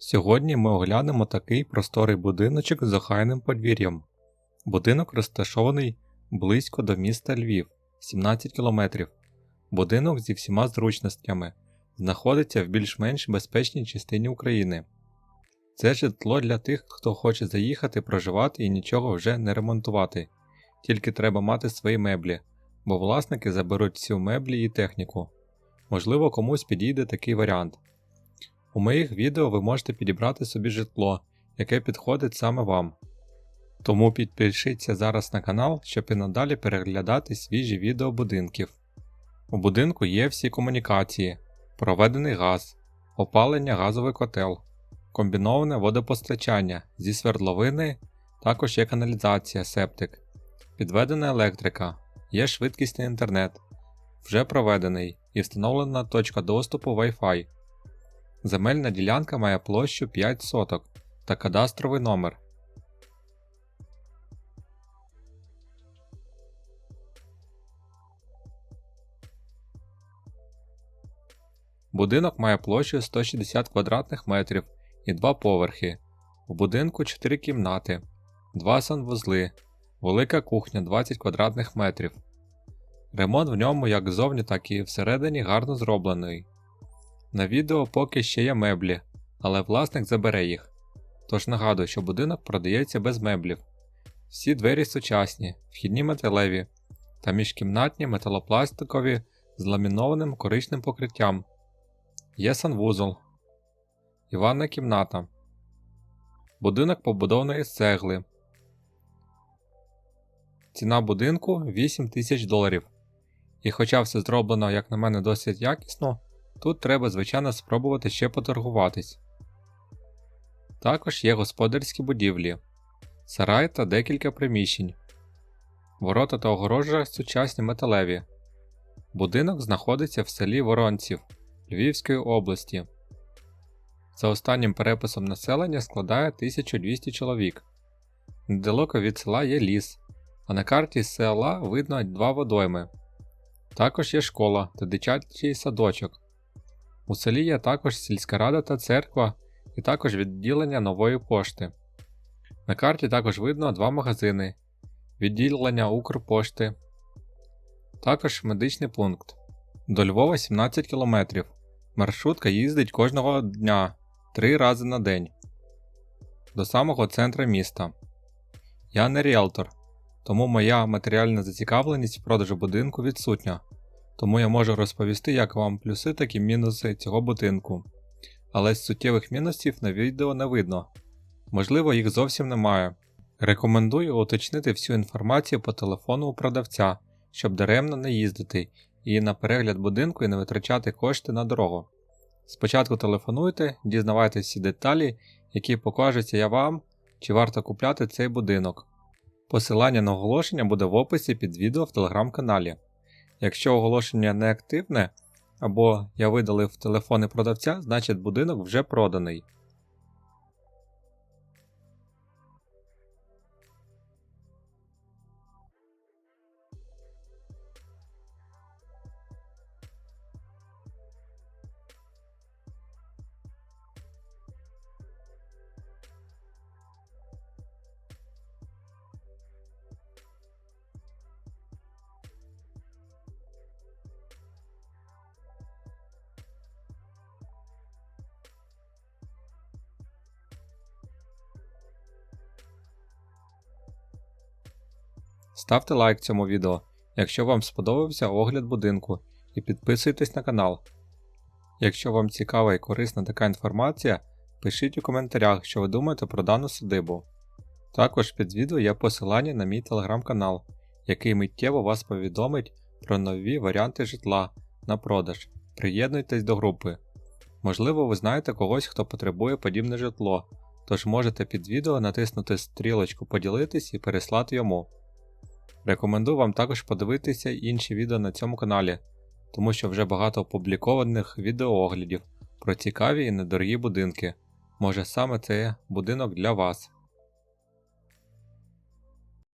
Сьогодні ми оглянемо такий просторий будиночок з охайним подвір'ям. Будинок розташований близько до міста Львів 17 км. Будинок зі всіма зручностями знаходиться в більш-менш безпечній частині України. Це житло для тих, хто хоче заїхати, проживати і нічого вже не ремонтувати. Тільки треба мати свої меблі, бо власники заберуть всю меблі і техніку. Можливо, комусь підійде такий варіант. У моїх відео ви можете підібрати собі житло, яке підходить саме вам. Тому підпишіться зараз на канал, щоб і надалі переглядати свіжі відео будинків. У будинку є всі комунікації, проведений газ, опалення газовий котел, комбіноване водопостачання зі свердловини, також є каналізація, септик, підведена електрика, є швидкісний інтернет, вже проведений і встановлена точка доступу Wi-Fi. Земельна ділянка має площу 5 соток та кадастровий номер. Будинок має площу 160 квадратних метрів і 2 поверхи. У будинку 4 кімнати, 2 санвузли, велика кухня 20 квадратних метрів. Ремонт в ньому як ззовні, так і всередині гарно зроблений. На відео поки ще є меблі, але власник забере їх. Тож нагадую, що будинок продається без меблів. Всі двері сучасні, вхідні металеві та міжкімнатні металопластикові з ламінованим коричним покриттям. Є санвузол, і ванна кімната. Будинок побудований з цегли. Ціна будинку 8 тисяч доларів. І хоча все зроблено, як на мене, досить якісно, тут треба, звичайно, спробувати ще поторгуватись. Також є господарські будівлі, сарай та декілька приміщень. Ворота та огорожа сучасні металеві. Будинок знаходиться в селі Воронців Львівської області. За останнім переписом населення складає 1200 чоловік. Недалеко від села є ліс, а на карті села видно два водойми. Також є школа та дитячий садочок. У селі є також сільська рада та церква, і також відділення нової пошти. На карті також видно два магазини, відділення Укрпошти, також медичний пункт. До Львова 17 км. Маршрутка їздить кожного дня 3 рази на день до самого центра міста. Я не ріелтор, тому моя матеріальна зацікавленість в продажу будинку відсутня, тому я можу розповісти як вам плюси, так і мінуси цього будинку. Але з суттєвих мінусів на відео не видно. Можливо, їх зовсім немає. Рекомендую уточнити всю інформацію по телефону у продавця, щоб даремно не їздити і на перегляд будинку і не витрачати кошти на дорогу. Спочатку телефонуйте, дізнавайтесь всі деталі, які покажуться я вам, чи варто купляти цей будинок. Посилання на оголошення буде в описі під відео в телеграм-каналі. Якщо оголошення не активне або я видалив телефони продавця, значить будинок вже проданий. Ставте лайк цьому відео, якщо вам сподобався огляд будинку, і підписуйтесь на канал. Якщо вам цікава і корисна така інформація, пишіть у коментарях, що ви думаєте про дану садибу. Також під відео є посилання на мій телеграм-канал, який миттєво вас повідомить про нові варіанти житла на продаж. Приєднуйтесь до групи. Можливо, ви знаєте когось, хто потребує подібне житло, тож можете під відео натиснути стрілочку поділитись і переслати йому. Рекомендую вам також подивитися інші відео на цьому каналі, тому що вже багато опублікованих відеооглядів про цікаві і недорогі будинки. Може саме це будинок для вас.